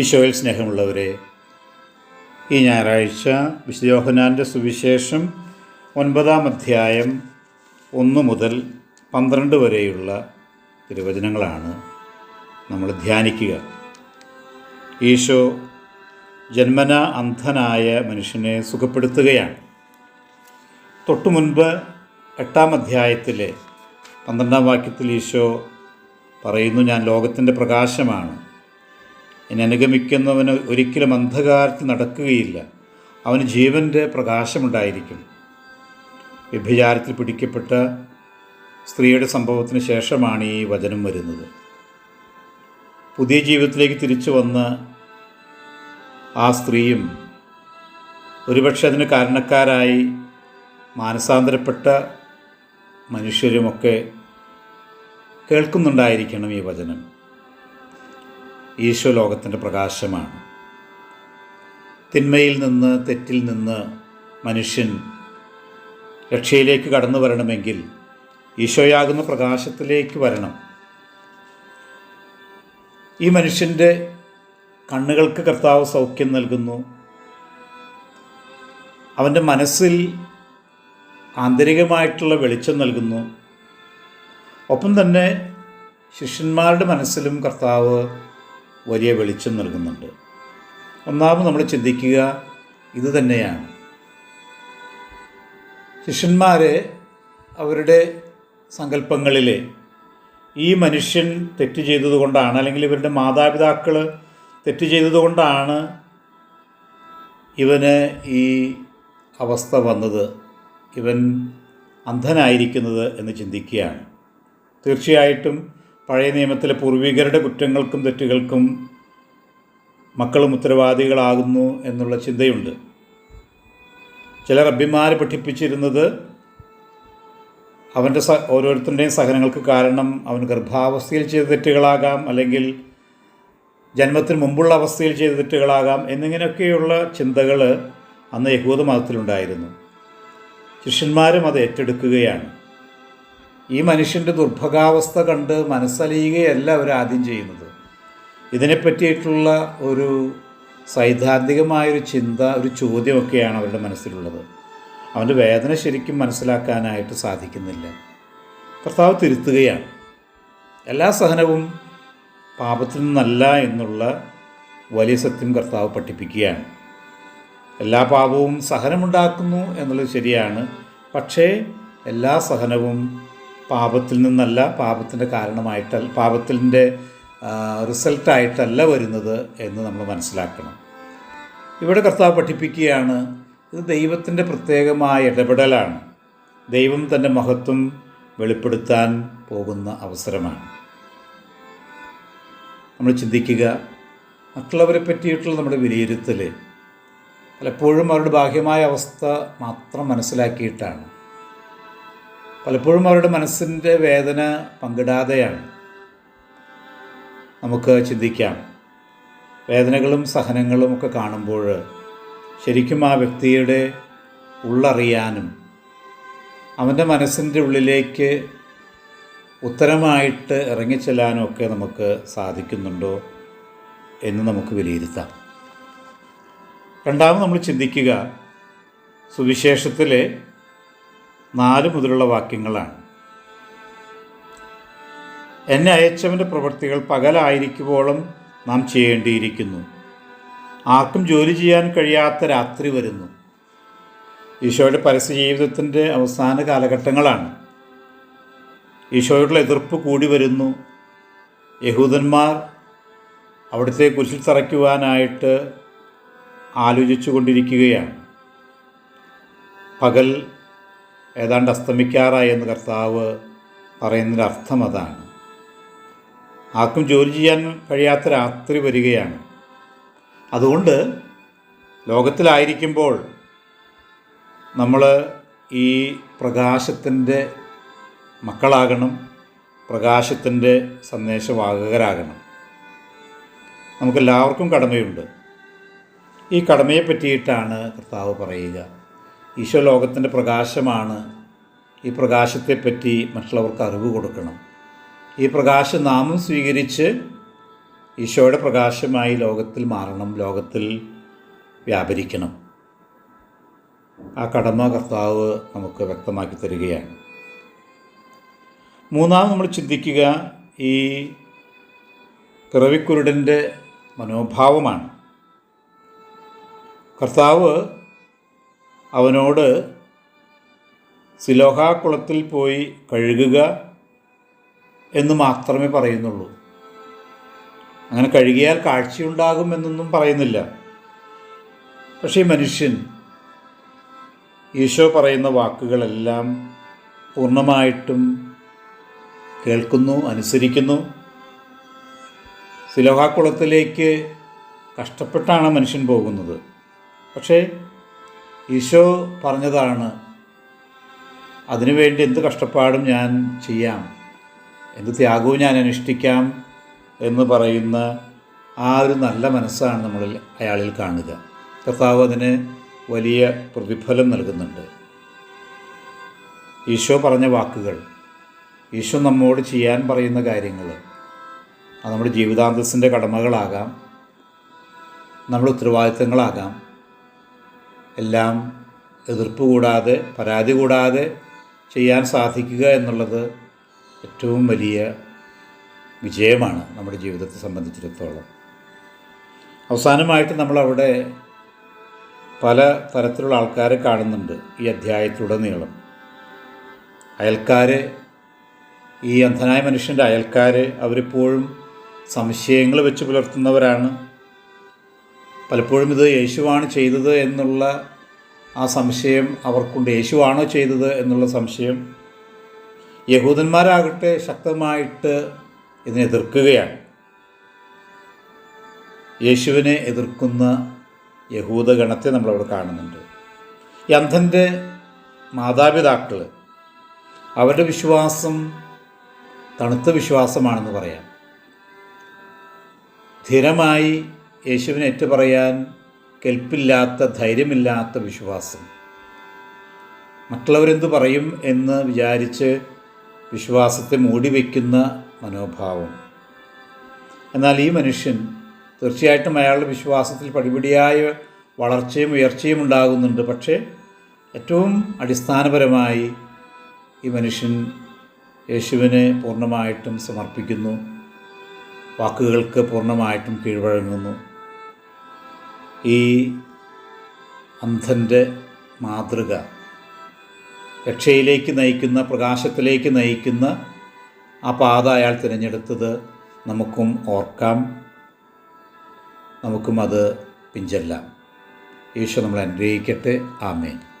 ഈശോയിൽ സ്നേഹമുള്ളവരെ ഈ ഞായറാഴ്ച വിശുദ്ധ യോഹന്നാന്റെ സുവിശേഷം ഒൻപതാം അധ്യായം ഒന്ന് മുതൽ പന്ത്രണ്ട് വരെയുള്ള തിരുവചനങ്ങളാണ് നമ്മൾ ധ്യാനിക്കുക. ഈശോ ജന്മന അന്ധനായ മനുഷ്യനെ സുഖപ്പെടുത്തുകയാണ്. തൊട്ടു മുൻപ് എട്ടാം അധ്യായത്തിലെ പന്ത്രണ്ടാം വാക്യത്തിൽ ഈശോ പറയുന്നു ഞാൻ ലോകത്തിന്റെ പ്രകാശമാണ്. എന്നെ അനുഗമിക്കുന്നവന് ഒരിക്കലും അന്ധകാരത്തിൽ നടക്കുകയില്ല. അവന് ജീവന്റെ പ്രകാശമുണ്ടായിരിക്കും. വ്യഭിചാരത്തിൽ പിടിക്കപ്പെട്ട സ്ത്രീയുടെ സംഭവത്തിന് ശേഷമാണ് ഈ വചനം വരുന്നത്. പുതിയ ജീവിതത്തിലേക്ക് തിരിച്ചു വന്ന ആ സ്ത്രീയും ഒരുപക്ഷെ അതിന് കാരണക്കാരായി മാനസാന്തരപ്പെട്ട മനുഷ്യരുമൊക്കെ കേൾക്കുന്നുണ്ടായിരിക്കണം ഈ വചനം. ഈശോ ലോകത്തിന്റെ പ്രകാശമാണ്. തിന്മയിൽ നിന്ന് തെറ്റിൽ നിന്ന് മനുഷ്യൻ രക്ഷയിലേക്ക് കടന്നു വരണമെങ്കിൽ ഈശോയാകുന്ന പ്രകാശത്തിലേക്ക് വരണം. ഈ മനുഷ്യന്റെ കണ്ണുകൾക്ക് കർത്താവ് സൗഖ്യം നൽകുന്നു. അവന്റെ മനസ്സിൽ ആന്തരികമായിട്ടുള്ള വെളിച്ചം നൽകുന്നു. ഒപ്പം തന്നെ ശിഷ്യന്മാരുടെ മനസ്സിലും കർത്താവ് വലിയ വെളിച്ചം നൽകുന്നുണ്ട്. ഒന്നാമത് നമ്മൾ ചിന്തിക്കുക ഇത് തന്നെയാണ്. ശിഷ്യന്മാരെ അവരുടെ സങ്കല്പങ്ങളിൽ ഈ മനുഷ്യൻ തെറ്റ് ചെയ്തതുകൊണ്ടാണ് അല്ലെങ്കിൽ ഇവരുടെ മാതാപിതാക്കൾ തെറ്റ് ചെയ്തതുകൊണ്ടാണ് ഇവന് ഈ അവസ്ഥ വന്നത്. ഇവൻ അന്ധനായിരിക്കുന്നത് എന്ന് ചിന്തിക്കുകയാണ്. തീർച്ചയായിട്ടും പഴയ നിയമത്തിലെ പൂർവികരുടെ കുറ്റങ്ങൾക്കും തെറ്റുകൾക്കും മക്കളും ഉത്തരവാദികളാകുന്നു എന്നുള്ള ചിന്തയുണ്ട്. ചില റബ്ബിമാർ പഠിപ്പിച്ചിരുന്നത് അവന്റെ സ ഓരോരുത്തരുടെയും സഹനങ്ങൾക്ക് കാരണം അവൻ ഗർഭാവസ്ഥയിൽ ചെയ്ത തെറ്റുകളാകാം അല്ലെങ്കിൽ ജന്മത്തിന് മുമ്പുള്ള അവസ്ഥയിൽ ചെയ്ത തെറ്റുകളാകാം എന്നിങ്ങനെയൊക്കെയുള്ള ചിന്തകൾ അന്ന് യഹൂദ മതത്തിലുണ്ടായിരുന്നു. ശിഷ്യന്മാരും അത് ഏറ്റെടുക്കുകയാണ്. ഈ മനുഷ്യന്റെ ദുർഭഗാവസ്ഥ കണ്ട് മനസ്സലിയുകയല്ല അവർ ആദ്യം ചെയ്യുന്നത്. ഇതിനെപ്പറ്റിയിട്ടുള്ള ഒരു സൈദ്ധാന്തികമായൊരു ചിന്ത ഒരു ചോദ്യമൊക്കെയാണ് അവരുടെ മനസ്സിലുള്ളത്. അവന്റെ വേദന ശരിക്കും മനസ്സിലാക്കാനായിട്ട് സാധിക്കുന്നില്ല. കർത്താവ് തിരുത്തുകയാണ്. എല്ലാ സഹനവും പാപത്തിൽ നിന്നല്ല എന്നുള്ള വലിയ സത്യം കർത്താവ് പഠിപ്പിക്കുകയാണ്. എല്ലാ പാപവും സഹനമുണ്ടാക്കുന്നു എന്നുള്ളത് ശരിയാണ്. പക്ഷേ എല്ലാ സഹനവും പാപത്തിൽ നിന്നല്ല പാപത്തിന്റെ കാരണമായിട്ടല്ല പാപത്തിന്റെ റിസൾട്ടായിട്ടല്ല വരുന്നത് എന്ന് നമ്മൾ മനസ്സിലാക്കണം. ഇവിടെ കർത്താവ് പഠിപ്പിക്കുകയാണ് ഇത് ദൈവത്തിന്റെ പ്രത്യേകമായ ഇടപെടലാണ്. ദൈവം തന്റെ മഹത്വം വെളിപ്പെടുത്താൻ പോകുന്ന അവസരമാണ്. നമ്മൾ ചിന്തിക്കുക മറ്റുള്ളവരെ പറ്റിയിട്ടുള്ള നമ്മുടെ വിലയിരുത്തൽ പലപ്പോഴും അവരുടെ ബാഹ്യമായ അവസ്ഥ മാത്രം മനസ്സിലാക്കിയിട്ടാണ്. പലപ്പോഴും അവരുടെ മനസ്സിന്റെ വേദന പങ്കിടാതെയാണ്. നമുക്ക് ചിന്തിക്കാം. വേദനകളും സഹനങ്ങളും ഒക്കെ കാണുമ്പോൾ ശരിക്കും ആ വ്യക്തിയുടെ ഉള്ളറിയാനും അവന്റെ മനസ്സിന്റെ ഉള്ളിലേക്ക് ഉത്തരമായിട്ട് ഇറങ്ങിച്ചെല്ലാനും ഒക്കെ നമുക്ക് സാധിക്കുന്നുണ്ടോ എന്ന് നമുക്ക് വിലയിരുത്താം. രണ്ടാമത് നമ്മൾ ചിന്തിക്കുക. സുവിശേഷത്തിലെ നാല് മുതലുള്ള വാക്യങ്ങളാണ്. എന്നെ അയച്ചവന്റെ പ്രവൃത്തികൾ പകലായിരിക്കുമ്പോഴും നാം ചെയ്യേണ്ടിയിരിക്കുന്നു. ആർക്കും ജോലി ചെയ്യാൻ കഴിയാത്ത രാത്രി വരുന്നു. ഈശോയുടെ പരസ്യ ജീവിതത്തിന്റെ അവസാന കാലഘട്ടങ്ങളാണ്. ഈശോയുടെ എതിർപ്പ് കൂടി വരുന്നു. യഹൂദന്മാർ അവിടുത്തെ കുരിശിൽ തറയ്ക്കുവാനായിട്ട് ആലോചിച്ചു കൊണ്ടിരിക്കുകയാണ് പകൽ ഏതാണ്ട് അസ്തമിക്കാറായി എന്ന് കർത്താവ് പറയുന്നതിന്റെ അർത്ഥം അതാണ്. ആർക്കും ജോലി ചെയ്യാൻ കഴിയാത്ത രാത്രി വരികയാണ്. അതുകൊണ്ട് ലോകത്തിലായിരിക്കുമ്പോൾ നമ്മൾ ഈ പ്രകാശത്തിന്റെ മക്കളാകണം പ്രകാശത്തിന്റെ സന്ദേശവാഹകരാകണം. നമുക്കെല്ലാവർക്കും കടമയുണ്ട്. ഈ കടമയെ പറ്റിയിട്ടാണ് കർത്താവ് പറയുക. ഈശോ ലോകത്തിന്റെ പ്രകാശമാണ് ഈ പ്രകാശത്തെപ്പറ്റി മറ്റുള്ളവർക്ക് അറിവ് കൊടുക്കണം. ഈ പ്രകാശനാമം സ്വീകരിച്ച് ഈശോയുടെ പ്രകാശമായി ലോകത്തിൽ മാറണം ലോകത്തിൽ വ്യാപരിക്കണം. ആ കടമ കർത്താവ് നമുക്ക് വ്യക്തമാക്കി തരികയാണ്. മൂന്നാമത് നമ്മൾ ചിന്തിക്കുക ഈ പിറവിക്കുരുടന്റെ മനോഭാവമാണ്. കർത്താവ് അവനോട് സിലോഹാക്കുളത്തിൽ കുളത്തിൽ പോയി കഴുകുക എന്ന് മാത്രമേ പറയുന്നുള്ളൂ. അങ്ങനെ കഴുകിയാൽ കാഴ്ചയുണ്ടാകും എന്നൊന്നും പറയുന്നില്ല. പക്ഷേ മനുഷ്യൻ ഈശോ പറയുന്ന വാക്കുകളെല്ലാം പൂർണമായിട്ടും കേൾക്കുന്നു അനുസരിക്കുന്നു. സിലോഹാക്കുളത്തിലേക്ക് കഷ്ടപ്പെട്ടാണ് മനുഷ്യൻ പോകുന്നത്. പക്ഷേ ഈശോ പറഞ്ഞതാണ് അതിനുവേണ്ടി എന്ത് കഷ്ടപ്പാടും ഞാൻ ചെയ്യാം. എന്ത് ത്യാഗവും ഞാൻ അനുഷ്ഠിക്കാം എന്ന് പറയുന്ന ആ ഒരു നല്ല മനസ്സാണ് നമ്മളിൽ അയാളിൽ കാണുക. കർത്താവ് അതിന് വലിയ പ്രതിഫലം നൽകുന്നുണ്ട്. ഈശോ പറഞ്ഞ വാക്കുകൾ ഈശോ നമ്മോട് ചെയ്യാൻ പറയുന്ന കാര്യങ്ങൾ അത് നമ്മുടെ ജീവിതാന്തസ്സിന്റെ കടമകളാകാം നമ്മുടെ ഉത്തരവാദിത്തങ്ങളാകാം എല്ലാം എതിർപ്പ് കൂടാതെ പരാതി കൂടാതെ ചെയ്യാൻ സാധിക്കുക എന്നുള്ളത് ഏറ്റവും വലിയ വിജയമാണ് നമ്മുടെ ജീവിതത്തെ സംബന്ധിച്ചിടത്തോളം. അവസാനമായിട്ട് നമ്മളവിടെ പല തരത്തിലുള്ള ആൾക്കാരെ കാണുന്നുണ്ട് ഈ അധ്യായത്തിലുടനീളം. അയൽക്കാർ ഈ അന്ധനായ മനുഷ്യന്റെ അയൽക്കാർ അവരിപ്പോഴും സംശയങ്ങൾ വെച്ച് പുലർത്തുന്നവരാണ്. പലപ്പോഴും ഇത് യേശുവാണ് ചെയ്തത് എന്നുള്ള ആ സംശയം അവർക്കുണ്ട്. യേശുവാണോ ചെയ്തത് എന്നുള്ള സംശയം യഹൂദന്മാരാകട്ടെ ശക്തമായിട്ട് ഇതിനെ എതിർക്കുകയാണ്. യേശുവിനെ എതിർക്കുന്ന യഹൂദഗണത്തെ നമ്മളവിടെ കാണുന്നുണ്ട്. ഈ അന്ധന്റെ മാതാപിതാക്കൾ അവരുടെ വിശ്വാസം തണുത്ത വിശ്വാസമാണെന്ന് പറയാം. ധീരമായി യേശുവിനെ ഏറ്റുപറയാൻ കെൽപ്പില്ലാത്ത ധൈര്യമില്ലാത്ത വിശ്വാസം. മറ്റുള്ളവരെന്തു പറയും എന്ന് വിചാരിച്ച് വിശ്വാസത്തെ മൂടി വയ്ക്കുന്ന മനോഭാവം. എന്നാൽ ഈ മനുഷ്യൻ തീർച്ചയായിട്ടും അയാളുടെ വിശ്വാസത്തിൽ പടിപടിയായ വളർച്ചയും ഉയർച്ചയും ഉണ്ടാകുന്നുണ്ട്. പക്ഷേ ഏറ്റവും അടിസ്ഥാനപരമായി ഈ മനുഷ്യൻ യേശുവിനെ പൂർണമായിട്ടും സമർപ്പിക്കുന്നു. വാക്കുകൾക്ക് പൂർണമായിട്ടും കീഴ്വഴങ്ങുന്നു. ഈ അന്ധന്റെ മാതൃക. രക്ഷയിലേക്ക് നയിക്കുന്ന പ്രകാശത്തിലേക്ക് നയിക്കുന്ന ആ പാത അയാൾ തിരഞ്ഞെടുത്തത് നമുക്കും ഓർക്കാം. നമുക്കും അത് പിഞ്ചെല്ലാം. ഈശോ നമ്മളെ അനുഗ്രഹിക്കട്ടെ. ആമേൻ.